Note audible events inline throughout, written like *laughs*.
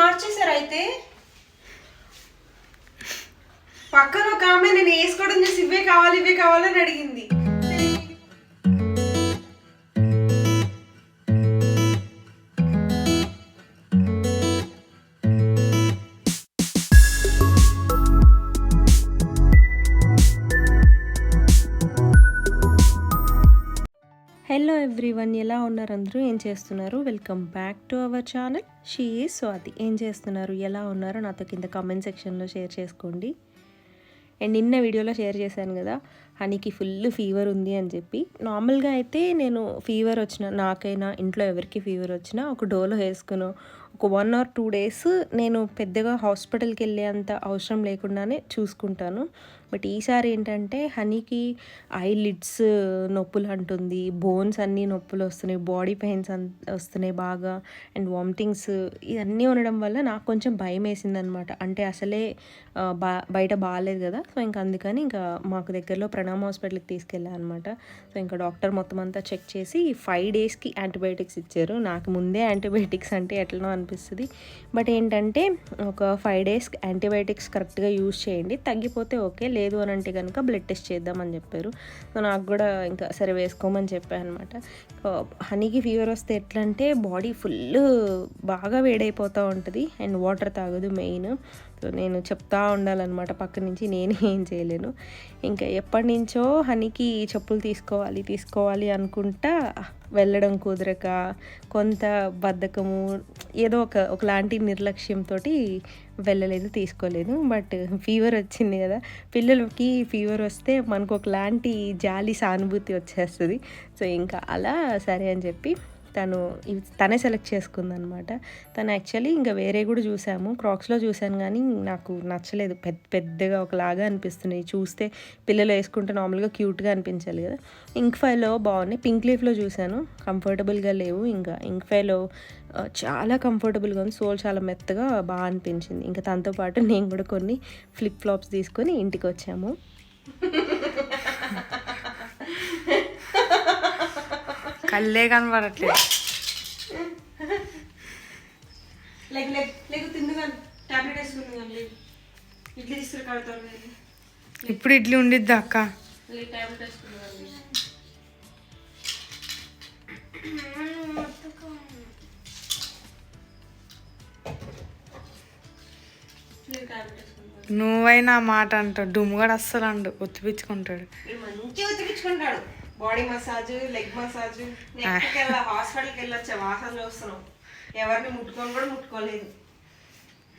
మార్చేశారు అయితే పక్కన ఒక ఆమె నేను వేసుకోవడం చూసి ఇవే కావాలి ఇవే కావాలని అడిగింది. హలో ఎవ్రీవన్ ఎలా ఉన్నారు అందరూ? ఏం చేస్తున్నారు? Welcome back to our channel. She Swathi. ఏం చేస్తున్నారు? ఎలా ఉన్నారు నాతో కింద కామెంట్ సెక్షన్లో షేర్ చేసుకోండి. అండ్ నిన్న వీడియోలో షేర్ చేశాను కదా హనీకి ఫుల్ ఫీవర్ ఉంది అని చెప్పి. నార్మల్గా అయితే నేను ఫీవర్ వచ్చిన నాకైనా ఇంట్లో ఎవరికి ఫీవర్ వచ్చినా ఒక డోలో వేసుకును ఒక వన్ ఆర్ టూ డేస్ నేను పెద్దగా హాస్పిటల్కి వెళ్ళే అంత అవసరం లేకుండానే చూసుకుంటాను. బట్ ఈసారి ఏంటంటే హనీకి ఐ లిడ్స్ నొప్పులు అంటుంది బోన్స్ అన్నీ నొప్పులు వస్తున్నాయి బాడీ పెయిన్స్ అన్ వస్తున్నాయి బాగా అండ్ వామిటింగ్స్ ఇవన్నీ ఉండడం వల్ల నాకు కొంచెం భయం వేసింది అనమాట అంటే అసలే బా బయట బాగాలేదు కదా. సో ఇంకా అందుకని ఇంకా మాకు దగ్గరలో ప్రణామ్ హాస్పిటల్కి తీసుకెళ్ళాను అనమాట. సో ఇంకా డాక్టర్ మొత్తం అంతా చెక్ చేసి ఫైవ్ డేస్కి యాంటీబయాటిక్స్ ఇచ్చారు. నాకు ముందే యాంటీబయాటిక్స్ అంటే ఎట్లనో అనిపిస్తుంది. బట్ ఏంటంటే ఒక ఫైవ్ డేస్ యాంటీబయాటిక్స్ కరెక్ట్గా యూజ్ చేయండి. తగ్గిపోతే ఓకే. లేదు అని అంటే కనుక బ్లడ్ టెస్ట్ చేద్దామని చెప్పారు. సో నాకు కూడా ఇంకా సరే వేసుకోమని చెప్పాను అనమాట హనీకి ఫీవర్ వస్తే ఎట్లా అంటే బాడీ ఫుల్ బాగా వేడైపోతూ ఉంటుంది. అండ్ వాటర్ తాగదు మెయిన్. సో నేను చెప్తా ఉండాలన్నమాట పక్క నుంచి నేనే ఏం చేయలేను. ఇంకా ఎప్పటి నుంచో హనీకి చెప్పులు తీసుకోవాలి తీసుకోవాలి అనుకుంటా వెళ్ళడం కుదరక కొంత బద్ధకము ఏదో ఒక ఒకలాంటి నిర్లక్ష్యంతో వెళ్ళలేదు తీసుకోలేదు. బట్ ఫీవర్ వచ్చింది కదా పిల్లలకి ఫీవర్ వస్తే మనకు ఒకలాంటి జాలి సానుభూతి వచ్చేస్తుంది. సో ఇంకా అలా సరే అని చెప్పి తను ఇవి తనే సెలెక్ట్ చేసుకుందనమాట. తను యాక్చువల్లీ ఇంకా వేరే కూడా చూసాము. క్రాక్స్లో చూశాను కానీ నాకు నచ్చలేదు. పెద్ద పెద్దగా ఒకలాగా అనిపిస్తున్నాయి. చూస్తే పిల్లలు వేసుకుంటే నార్మల్గా క్యూట్గా అనిపించాలి కదా. ఇంక్ ఫైవ్లో బాగున్నాయి. పింక్ లీఫ్లో చూశాను. కంఫర్టబుల్గా లేవు. ఇంకా ఇంక్ ఫైవ్లో చాలా కంఫర్టబుల్గా ఉంది. సోల్ చాలా మెత్తగా బాగా అనిపించింది. ఇంకా తనతో పాటు నేను కూడా కొన్ని ఫ్లిప్ ఫ్లాప్స్ తీసుకొని ఇంటికి వచ్చాము. కళ్ళే కనబడట్లేదు లైక్ లైక్ లేకు తిందు కానీ టాబ్లెట్ వేసుకుంది కానీ ఇడ్లీ తీసుకుని కడతారు ఇప్పుడు ఇడ్లీ ఉండిద్ది అక్క? టాబ్లెట్ వేసుకుంది నువ్వైనా మాట అంటావు. డుమ్ముగాడు అస్సలు అండు ఒత్తిపించుకుంటాడు. వీడు మంచిగా ఉతికించుకుంటాడు బాడీ మసాజ్ లెగ్ మసాజ్. ఎక్కడికి వెళ్ళా హాస్పిటల్కి వెళ్ళొచ్చా వాసన చూస్తున్నాం. ఎవరిని ముట్టుకొని కూడా ముట్టుకోలేదు.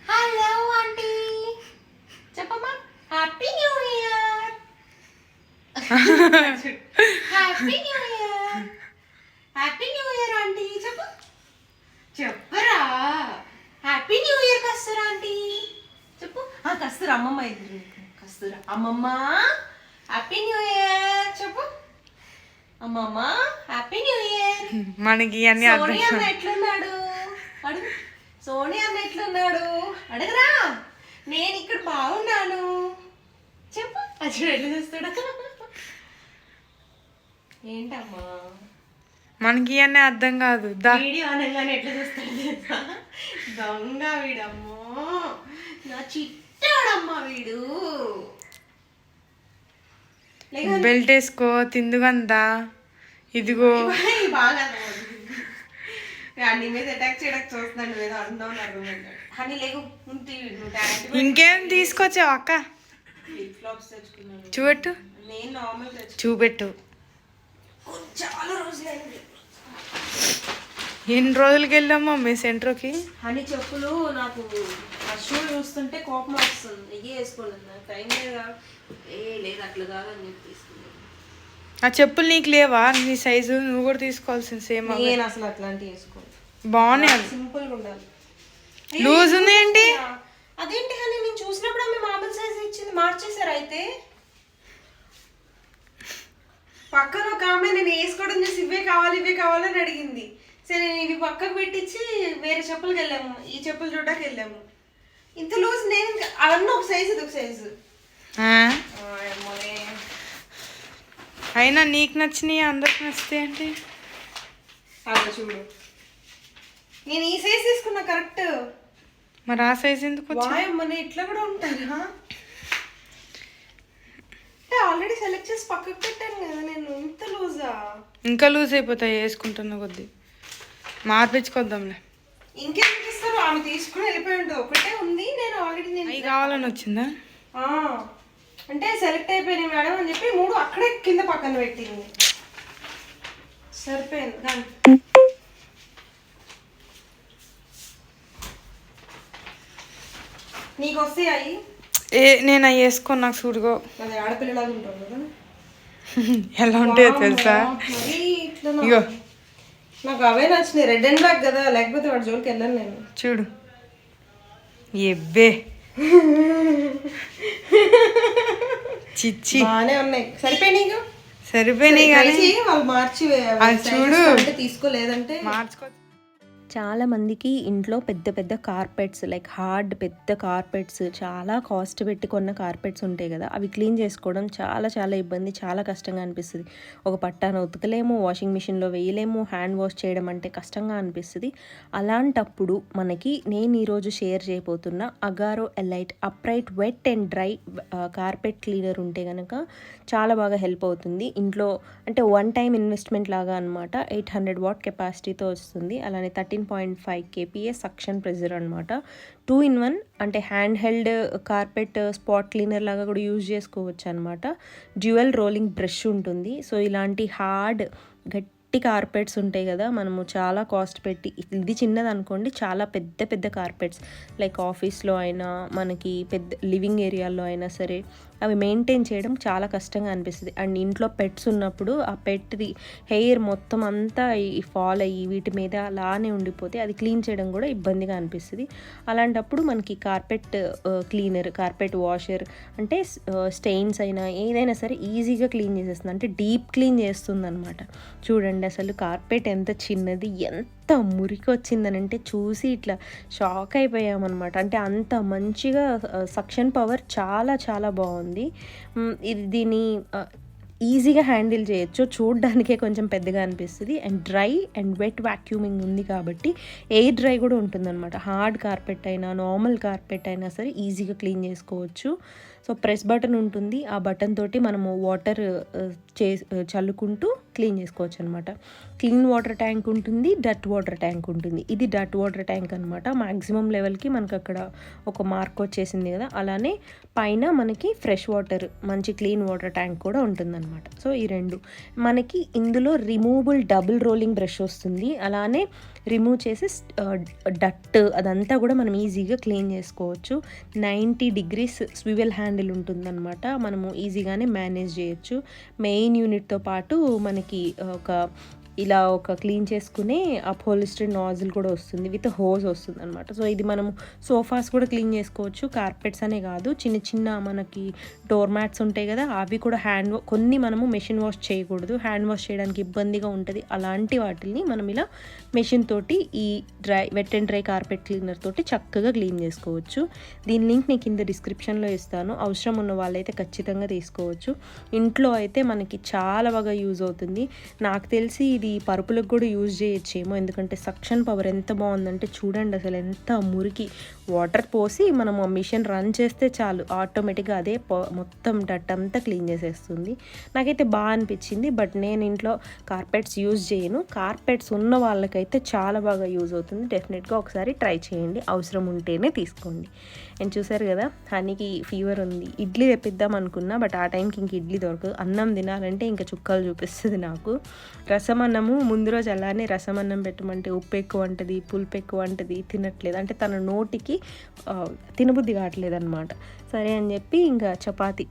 Hello aunty. చెప్పమ్మా. Happy new year happy new year happy new year aunty. చెప్పు. చెప్పరా. Happy new year Kasthura aunty. చెప్పు. ఆ కస్తూరా అమ్మమ్మ ఎదురు కస్తూరా అమ్మమ్మ. హ్యాపీ న్యూ ఇయర్ చెప్పు. అమ్మమ్మ హ్యాపీ న్యూ ఇయర్ మనకి ఇవన్నీ అర్థం సోనీ అన్న ఎట్లున్నాడు అడుగు. సోనీ అన్న ఎట్లున్నాడు అడగరా. నేను ఇక్కడ బాగున్నాను. చెప్పు. అచ్చుడు ఎట్లా చూస్తాడు? *laughs* ఏంటమ్మా? మనకి ఇవన్నీ అర్థం కాదు. వీడియో అనగానే ఎట్లా చూస్తాడు? దొంగ వీడమ్మో. నా చిట్టాడమ్మా వీడు లేక బెల్ట్ వేసుకో తిందుగందా ఇదిగో ఈ బాగా అన్ని మీద అటాక్ చేయడానికి చూస్తున్నాడు ఏదో అందాం అర్థమైంది హనీ లేకు ఉంటే నువ్వు టాలెంట్ ఇంకేం తీసుకొచ్చావు అక్క? చూపెట్టు. చూపెట్టు. చాలా రోజులైంది. ఎన్ని రోజులకి వెళ్ళామో మీ సెంటర్కి? హనీ చెప్పులు నాకు ఆ షూ చూస్తుంటే కోపం వస్తుంది. నెయ్యి వేసుకోలేదు నాకు టైం లేదా? ఏ లేదు అట్లా కాదని చెప్పి తీసుకున్నాను. ఆ చెప్పులు నీకు లేవా? నీ సైజు నువ్వు కూడా తీసుకోవాల్సింది సేమ్ నేను అసలు అట్లాంటివి వేసుకోను. బాగున్నాయి అవి. సింపుల్గా ఉండాలి. లూజ్ ఉంది ఏంటి? అదేంటి కానీ నేను చూసినప్పుడు ఆమె మామూలు సైజ్ ఇచ్చింది. మార్చేశారు అయితే. పక్కన ఒక ఆమె నేను వేసుకోవడం చూసి ఇవే కావాలి ఇవే కావాలని అడిగింది. సరే నేను ఇవి పక్కకు పెట్టించి వేరే చెప్పులకు వెళ్ళాము. ఈ చెప్పులు చూడడానికి వెళ్ళాము. ఇంత లూజ్ నేను అవన్నీ ఒక సైజు ఇది ఒక సైజు? అయినా నీకు నచ్చినాయి అందరికి నచ్చితే ఏంటి? అలా చూడు. నేను ఈ సైజ్ తీసుకున్నా కరెక్ట్ మరి ఆ సైజ్ ఎందుకు వాయమ్మని ఇట్లా కూడా ఉంటారా ఆల్రెడీ సెలెక్ట్ చేసి పక్కకు పెట్టాను కదా నేను ఇంత లూజా ఇంకా లూజ్ అయిపోతాయి వేసుకుంటున్న కొద్దీ. మార్పించుకొద్దాంలే. ఇంకెందుకు ఇస్తారు? ఆమె తీసుకుని వెళ్ళిపోయి ఉంటుంది. ఒకటే ఉంది. నేను ఆల్రెడీ నేను కావాలని వచ్చిందా? అంటే సెలెక్ట్ అయిపోయినాయి మేడం అని చెప్పి మూడు అక్కడే కింద పక్కన పెట్టింది. సరిపోయింది. దాని నీకు వస్తాయి? అవి ఏ నేను అవి వేసుకొని నాకు సూడుగో అది ఆడపిల్లలాగా ఉంటుంది కదా. *laughs* ఎలా ఉంటాయో తెలుసా? ఇగో నాకు అవే నచ్చినాయి. రెడ్ అండ్ బ్లాక్ కదా లేకపోతే వాడి జోలికి వెళ్ళను నేను. చూడు. ఎవ్వే చిచ్చి. బాగానే ఉన్నాయి. సరిపోయినాయి? సరిపోయినాయి కానీ వాళ్ళు మార్చి చూడు. అంటే తీసుకోలేదంటే. మార్చుకో చాలా మందికి ఇంట్లో పెద్ద పెద్ద కార్పెట్స్ లైక్ హార్డ్ పెద్ద కార్పెట్స్ చాలా కాస్ట్ పెట్టి కొన్న కార్పెట్స్ ఉంటాయి కదా అవి క్లీన్ చేసుకోవడం చాలా చాలా ఇబ్బంది చాలా కష్టంగా అనిపిస్తుంది. ఒక పట్టాన ఉతకలేము వాషింగ్ మిషన్లో వేయలేము హ్యాండ్ వాష్ చేయడం అంటే కష్టంగా అనిపిస్తుంది. అలాంటప్పుడు మనకి నేను ఈరోజు షేర్ చేయబోతున్న Agaro elite upright wet and dry carpet cleaner ఉంటే కనుక చాలా బాగా హెల్ప్ అవుతుంది. ఇంట్లో అంటే వన్ టైం ఇన్వెస్ట్మెంట్ లాగా అనమాట ఎయిట్ హండ్రెడ్ వాట్ కెపాసిటీతో వస్తుంది. అలానే thirteen point five kPa suction pressure అనమాట టూ ఇన్ వన్ అంటే hand held carpet spot cleaner లాగా కూడా యూజ్ చేసుకోవచ్చు అనమాట డ్యూయల్ రోలింగ్ బ్రష్ ఉంటుంది. సో ఇలాంటి హార్డ్ గట్టి కార్పెట్స్ ఉంటాయి కదా మనము చాలా కాస్ట్ పెట్టి ఇది చిన్నది అనుకోండి చాలా పెద్ద పెద్ద కార్పెట్స్ లైక్ ఆఫీస్లో అయినా మనకి పెద్ద లివింగ్ ఏరియాలో అయినా సరే అవి మెయింటైన్ చేయడం చాలా కష్టంగా అనిపిస్తుంది. అండ్ ఇంట్లో పెట్స్ ఉన్నప్పుడు ఆ పెట్ది హెయిర్ మొత్తం అంతా ఈ ఫాల్ అయ్యి వీటి మీద అలానే ఉండిపోతే అది క్లీన్ చేయడం కూడా ఇబ్బందిగా అనిపిస్తుంది. అలాంటప్పుడు మనకి కార్పెట్ క్లీనర్ కార్పెట్ వాషర్ అంటే స్టెయిన్స్ అయినా ఏదైనా సరే ఈజీగా క్లీన్ చేసేస్తుంది. అంటే డీప్ క్లీన్ చేస్తుంది అనమాట చూడండి అసలు కార్పెట్ ఎంత చిన్నది ఎంత మురికి వచ్చిందని అంటే చూసి ఇట్లా షాక్ అయిపోయామన్నమాట. అంటే అంత మంచిగా సక్షన్ పవర్ చాలా చాలా బాగుంది. ఇది దీని ఈజీగా హ్యాండిల్ చేయొచ్చు. చూడడానికే కొంచెం పెద్దగా అనిపిస్తుంది. And dry and wet vacuuming ఉంది కాబట్టి ఎయిర్ డ్రై కూడా ఉంటుందన్నమాట. హార్డ్ కార్పెట్ అయినా నార్మల్ కార్పెట్ అయినా సరే ఈజీగా క్లీన్ చేసుకోవచ్చు. సో ప్రెస్ బటన్ ఉంటుంది. ఆ బటన్ తోటి మనము వాటర్ చే చల్లుకుంటూ క్లీన్ చేసుకోవచ్చు అనమాట క్లీన్ వాటర్ ట్యాంక్ ఉంటుంది డట్ వాటర్ ట్యాంక్ ఉంటుంది. ఇది డట్ వాటర్ ట్యాంక్ అనమాట మ్యాక్సిమం లెవెల్కి మనకు అక్కడ ఒక మార్క్ వచ్చేసింది కదా అలానే పైన మనకి ఫ్రెష్ వాటర్ మంచి క్లీన్ వాటర్ ట్యాంక్ కూడా ఉంటుందన్నమాట. సో ఈ రెండు. మనకి ఇందులో రిమూవబుల్ డబుల్ రోలింగ్ బ్రష్ వస్తుంది. అలానే రిమూవ్ చేసి డట్ అదంతా కూడా మనం ఈజీగా క్లీన్ చేసుకోవచ్చు. నైంటీ డిగ్రీస్ స్వివెల్ హ్యాండిల్ ఉంటుందన్నమాట. మనము ఈజీగానే మేనేజ్ చేయొచ్చు. మెయిన్ యూనిట్తో పాటు మనకి ఒక ఇలా ఒక క్లీన్ చేసుకునే పోలిస్టర్ నాజిల్ కూడా వస్తుంది విత్ హోజ్ వస్తుంది అనమాట సో ఇది మనము సోఫాస్ కూడా క్లీన్ చేసుకోవచ్చు. కార్పెట్స్ అనే కాదు చిన్న చిన్న మనకి డోర్ మ్యాట్స్ ఉంటాయి కదా అవి కూడా హ్యాండ్ కొన్ని మనము మెషిన్ వాష్ చేయకూడదు. హ్యాండ్ వాష్ చేయడానికి ఇబ్బందిగా ఉంటుంది. అలాంటి వాటిని మనం ఇలా మెషిన్ తోటి ఈ dry wet and dry carpet cleaner తోటి చక్కగా క్లీన్ చేసుకోవచ్చు. దీని లింక్ నేను కింద డిస్క్రిప్షన్లో ఇస్తాను. అవసరం ఉన్న వాళ్ళైతే ఖచ్చితంగా తీసుకోవచ్చు. ఇంట్లో అయితే మనకి చాలా బాగా యూజ్ అవుతుంది. నాకు తెలిసి ఇది పరుపులకు కూడా యూజ్ చేయొచ్చేమో. ఎందుకంటే సక్షన్ పవర్ ఎంత బాగుందంటే చూడండి అసలు ఎంత మురికి. వాటర్ పోసి మనం ఆ మిషన్ రన్ చేస్తే చాలు. ఆటోమేటిక్గా అదే మొత్తం డట్ అంతా క్లీన్ చేసేస్తుంది. నాకైతే బాగా అనిపించింది. బట్ నేను ఇంట్లో కార్పెట్స్ యూజ్ చేయను. కార్పెట్స్ ఉన్న వాళ్ళకైతే చాలా బాగా యూజ్ అవుతుంది. డెఫినెట్గా ఒకసారి ట్రై చేయండి. అవసరం ఉంటేనే తీసుకోండి. నేను చూసారు కదా హనీకి ఫీవర్ ఉంది. ఇడ్లీ తెప్పిద్దాం అనుకున్నా బట్ ఆ టైంకి ఇంక ఇడ్లీ దొరకదు. అన్నం తినాలంటే ఇంకా చుక్కలు చూపిస్తుంది నాకు. రసం అన్నము ముందు రోజు అలానే రసం అన్నం పెట్టమంటే ఉప్పు ఎక్కువ అంటది పులుపు ఎక్కువ అంటది తినట్లేదు. అంటే తన నోటికి తినబుద్ధి కావట్లేదు అనమాట సరే అని చెప్పి ఇంకా చపాతి.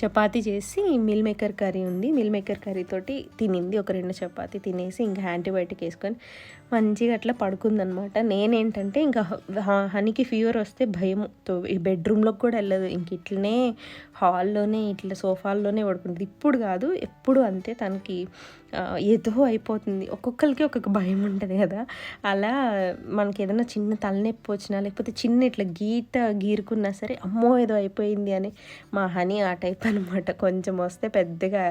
చపాతీ చేసి మిల్ మేకర్ కర్రీ ఉంది. మిల్ మేకర్ కర్రీ తోటి తినింది. ఒక రెండు చపాతీ తినేసి ఇంకా యాంటీబయాటిక్ వేసుకొని మంచిగా అట్లా పడుకుందనమాట నేనేంటంటే ఇంకా హనీకి ఫీవర్ వస్తే భయం. ఈ బెడ్రూమ్లోకి కూడా వెళ్ళదు. ఇంక ఇట్లనే హాల్లోనే ఇట్లా సోఫాల్లోనే పడుకుంటుంది. ఇప్పుడు కాదు ఎప్పుడు అంతే తనకి ఏదో అయిపోతుంది. ఒక్కొక్కరికి ఒక్కొక్క భయం ఉంటుంది కదా. అలా మనకి ఏదైనా చిన్న తలనొప్పి వచ్చినా లేకపోతే చిన్న ఇట్లా గీత గీరుకున్నా సరే అమ్మో ఏదో అయిపోయింది అని మా హనీ ఆ టైప్ అనమాట కొంచెం వస్తే పెద్దగా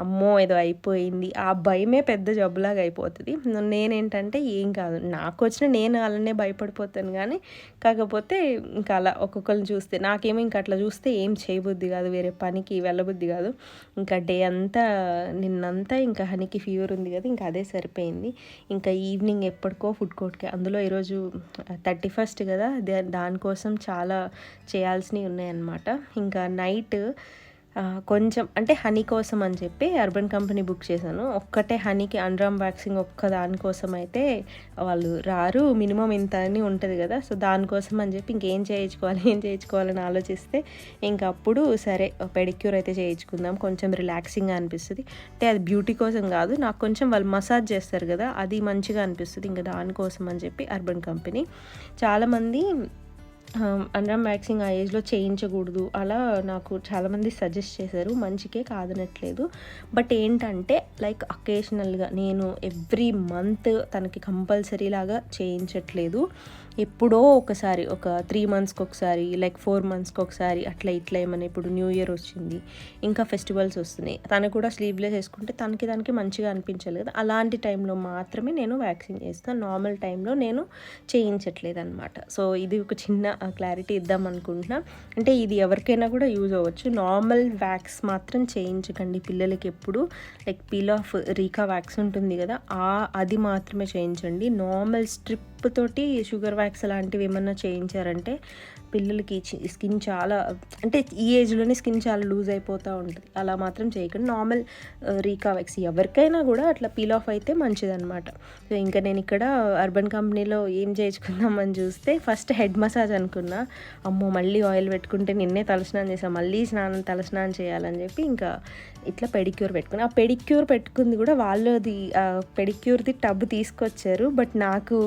అమ్మో ఏదో అయిపోయింది. ఆ భయమే పెద్ద జబ్బులాగా అయిపోతుంది. నేనేంటంటే ఏం కాదు. నాకు వచ్చిన నేను అలానే భయపడిపోతాను కానీ కాకపోతే ఇంకా అలా ఒక్కొక్కరిని చూస్తే నాకేమో ఇంకా అట్లా చూస్తే ఏం చేయబుద్ధి కాదు. వేరే పనికి వెళ్ళబుద్ధి కాదు. ఇంకా డే అంతా నిన్నంతా ఇంకా హనీ హనీకి ఫీవర్ ఉంది కదా ఇంకా అదే సరిపోయింది. ఇంకా ఈవినింగ్ ఎప్పటికో ఫుడ్ కోర్ట్కి అందులో ఈరోజు థర్టీ ఫస్ట్ కదా దా- దానికోసం చాలా చేయాల్సినవి ఉన్నాయన్నమాట. ఇంకా నైట్ కొంచెం అంటే హనీ కోసం అని చెప్పి అర్బన్ కంపెనీ బుక్ చేశాను. ఒక్కటే హనీకి అండ్రామ్ వ్యాక్సింగ్ ఒక్క దానికోసం అయితే వాళ్ళు రారు. మినిమం ఇంత అని ఉంటుంది కదా సో దానికోసం అని చెప్పి ఇంకేం చేయించుకోవాలి ఏం చేయించుకోవాలని ఆలోచిస్తే ఇంకా అప్పుడు సరే పెడిక్యూర్ అయితే చేయించుకుందాం. కొంచెం రిలాక్సింగ్ అనిపిస్తుంది. అంటే అది బ్యూటీ కోసం కాదు నాకు కొంచెం వాళ్ళు మసాజ్ చేస్తారు కదా అది మంచిగా అనిపిస్తుంది. ఇంకా దానికోసం అని చెప్పి అర్బన్ కంపెనీ. చాలామంది అండర్ వ్యాక్సింగ్ ఆ ఏజ్లో చేయించకూడదు. అలా నాకు చాలామంది సజెస్ట్ చేశారు. మంచికే కాదనట్లేదు. బట్ ఏంటంటే లైక్ అకేషనల్గా నేను ఎవ్రీ మంత్ తనకి కంపల్సరీ లాగా చేయించట్లేదు. ఎప్పుడో ఒకసారి ఒక త్రీ మంత్స్కి ఒకసారి లైక్ ఫోర్ మంత్స్కి ఒకసారి అట్లా ఇట్లా ఏమైనా ఇప్పుడు న్యూ ఇయర్ వచ్చింది ఇంకా ఫెస్టివల్స్ వస్తున్నాయి. తను కూడా స్లీవ్లెస్ వేసుకుంటే తనకి దానికి మంచిగా అనిపించాలి కదా. అలాంటి టైంలో మాత్రమే నేను వ్యాక్సిన్ చేస్తాను నార్మల్ టైంలో నేను చేయించట్లేదు అనమాట సో ఇది ఒక చిన్న క్లారిటీ ఇద్దాం అనుకుంటున్నా. అంటే ఇది ఎవరికైనా కూడా యూజ్ అవ్వచ్చు. నార్మల్ వ్యాక్స్ మాత్రం చేయించకండి. పిల్లలకి ఎప్పుడు like peel off Rica wax ఉంటుంది కదా ఆ అది మాత్రమే చేయించండి. నార్మల్ స్ట్రిప్ తోటి షుగర్ వ్యాక్స్ లాంటివి ఏమన్నా చేయించారంటే పిల్లలకి స్కిన్ చాలా అంటే ఈ ఏజ్లోనే స్కిన్ చాలా లూజ్ అయిపోతూ ఉంటుంది. అలా మాత్రం చేయకండి. నార్మల్ రీకావెక్స్ ఎవరికైనా కూడా అట్లా పీల్ ఆఫ్ అయితే మంచిదన్నమాట. సో ఇంకా నేను ఇక్కడ అర్బన్ కంపెనీలో ఏం చేయించుకుందామని చూస్తే ఫస్ట్ హెడ్ మసాజ్ అనుకున్నా. అమ్మో మళ్ళీ ఆయిల్ పెట్టుకుంటే నిన్నే తలస్నానం చేసాం మళ్ళీ స్నానం తలస్నానం చేయాలని చెప్పి ఇంకా ఇట్లా పెడిక్యూర్ పెట్టుకుని ఆ పెడిక్యూర్ పెట్టుకుంది కూడా వాళ్ళది పెడిక్యూర్ది టబ్ తీసుకొచ్చారు. బట్ నాకు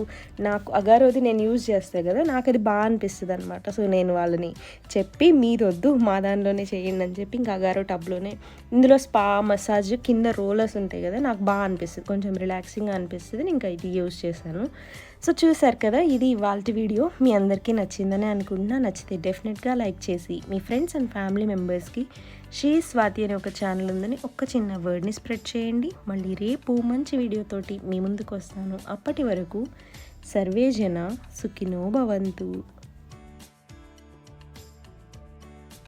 నాకు అగారోది నేను యూజ్ చేస్తాను కదా నాకు అది బాగా అనిపిస్తుంది అనమాట సో నేను వాళ్ళని చెప్పి మీరొద్దు వద్దు మా దానిలోనే చేయండి అని చెప్పి ఇంకా అగారో టబ్లోనే ఇందులో స్పా మసాజ్ కింద రోలర్స్ ఉంటాయి కదా నాకు బాగా అనిపిస్తుంది. కొంచెం రిలాక్సింగ్గా అనిపిస్తుంది. నేను ఇంకా ఇది యూజ్ చేశాను. సో చూసారు కదా ఇది ఇవాళ వీడియో. మీ అందరికీ నచ్చిందని అనుకుంటున్నా. నచ్చితే డెఫినెట్గా లైక్ చేసి మీ ఫ్రెండ్స్ అండ్ ఫ్యామిలీ మెంబర్స్కి షీ స్వాతి అనే ఒక ఛానల్ ఉందని ఒక్క చిన్న వర్డ్ని స్ప్రెడ్ చేయండి. మళ్ళీ రేపు మంచి వీడియోతోటి మీ ముందుకు వస్తాను అప్పటి వరకు సర్వే జన సుఖినో భవంతు.